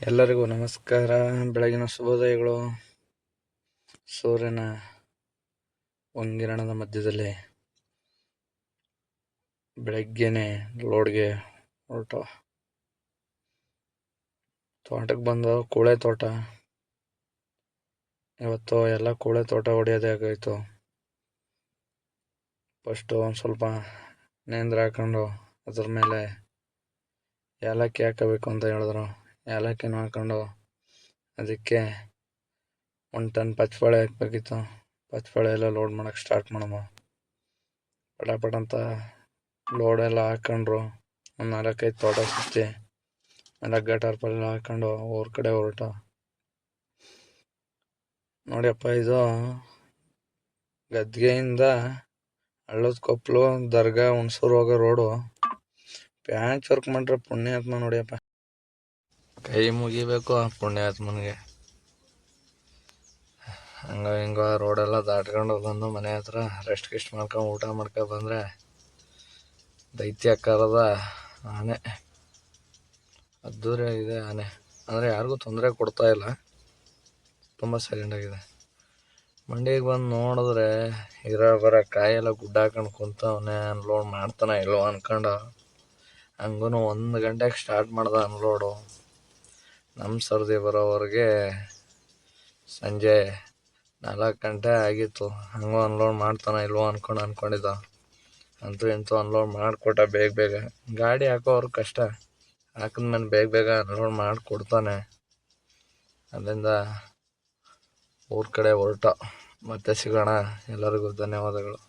ಎಲ್ಲರಿಗೂ ನಮಸ್ಕಾರ. ಬೆಳಗಿನ ಶುಭೋದಯಗಳು. ಸೂರ್ಯನ ಒಂಗಿರಣದ ಮಧ್ಯದಲ್ಲಿ ಬೆಳಗ್ಗೆನೆ ಲೋಡ್ಗೆ ಹೊರಟ ತೋಟಕ್ಕೆ ಬಂದ ಕೂಳೆ ತೋಟ. ಇವತ್ತು ಎಲ್ಲ ಕೂಳೆ ತೋಟ ಹೊಡೆಯೋದೇ ಆಗೋಯ್ತು. ಫಸ್ಟು ಒಂದು ಸ್ವಲ್ಪ ನೇಂದ್ರ ಹಾಕೊಂಡು ಅದ್ರ ಮೇಲೆ ಏಲಕ್ಕಿ ಹಾಕಬೇಕು ಅಂತ ಹೇಳಿದ್ರು. ಏಲಕ್ಕಿನ ಹಾಕೊಂಡು ಅದಕ್ಕೆ ಒಂದು ಟನ್ ಪಚ್ಚಬಾಳೆ ಹಾಕ್ಬೇಕಿತ್ತು. ಪಚ್ಚಬಾಳೆ ಎಲ್ಲ ಲೋಡ್ ಮಾಡೋಕ್ಕೆ ಸ್ಟಾರ್ಟ್ ಮಾಡಮ್ಮ ಪಟ ಪಟ ಅಂತ ಲೋಡ್ ಎಲ್ಲ ಹಾಕೊಂಡ್ರು. ಒಂದು ನಾಲ್ಕೈದು ತೋಟ ಸುತ್ತಿ ಎಲ್ಲ ಹಗ್ಗ ಟಾರ್ಪಲ್ ಎಲ್ಲ ಹಾಕೊಂಡು ಊರ ಕಡೆ ಹೊರಟು. ನೋಡಿಯಪ್ಪ, ಇದು ಗದ್ಗೆಯಿಂದ ಹಳ್ಳದ ಕೊಪ್ಪಲು ದರ್ಗಾ, ಹುಣಸೂರು ಹೋಗೋ ರೋಡು ಪ್ಯಾಂಚ್ ವರ್ಕ್ ಮಾಡ್ರೆ ಪುಣ್ಯಾತ್ಮ ನೋಡಿಯಪ್ಪ. ಕೈ ಮುಗಿಬೇಕು ಆ ಪುಣ್ಯಾತ್ಮನಿಗೆ. ಹಂಗ ಹಿಂಗ ರೋಡೆಲ್ಲ ದಾಟ್ಕೊಂಡು ಬಂದು ಮನೆ ಹತ್ರ ರೆಸ್ಟ್ ಗಿಸ್ಟ್ ಮಾಡ್ಕೊಂಡು ಊಟ ಮಾಡ್ಕೊಂಡು ಬಂದರೆ ದೈತ್ಯಾಕಾರದ ಆನೆ. ಅದ್ದೂರಿ ಇದೆ ಆನೆ. ಅಂದರೆ ಯಾರಿಗೂ ತೊಂದರೆ ಕೊಡ್ತಾ ಇಲ್ಲ. ತುಂಬ ಸೈಲೆಂಟಾಗಿದೆ ಮಂಡಿಗೆ ಬಂದು ನೋಡಿದ್ರೆ ಇರೋ ಬರೋ ಕಾಯೆಲ್ಲ ಗುಡ್ಡ ಹಾಕೊಂಡು ಕುಂತವನೆ ಅನ್ಲೋಡ್ ಮಾಡ್ತಾನೆ ಇಲ್ಲೋ ಅನ್ಕೊಂಡು. ಹಂಗೂ ಒಂದು ಗಂಟೆಗೆ ಸ್ಟಾರ್ಟ್ ಮಾಡ್ದೆ ಅನ್ಲೋಡು ನಮ್ಮ ಸರ್ದಿ ಬರೋವರೆಗೆ ಸಂಜೆ ನಾಲ್ಕು ಗಂಟೆ ಆಗಿತ್ತು. ಹಂಗೋ ಅನ್ಲೋಡ್ ಮಾಡ್ತಾನೆ ಇಲ್ವೋ ಅನ್ಕೊಂಡು ಅನ್ಕೊಂಡಿದ್ದ. ಅಂತೂ ಇಂತೂ ಅನ್ಲೋಡ್ ಮಾಡಿಕೊಟ್ಟ ಬೇಗ ಬೇಗ. ಗಾಡಿ ಹಾಕೋವ್ರಿಗೆ ಕಷ್ಟ. ಹಾಕಿದ್ಮೇಲೆ ಬೇಗ ಬೇಗ ಅನ್ಲೋಡ್ ಮಾಡಿಕೊಡ್ತಾನೆ. ಅಲ್ಲಿಂದ ಊರ ಕಡೆ ಹೊರಟ. ಮತ್ತೆ ಸಿಗೋಣ. ಎಲ್ಲರಿಗೂ ಧನ್ಯವಾದಗಳು.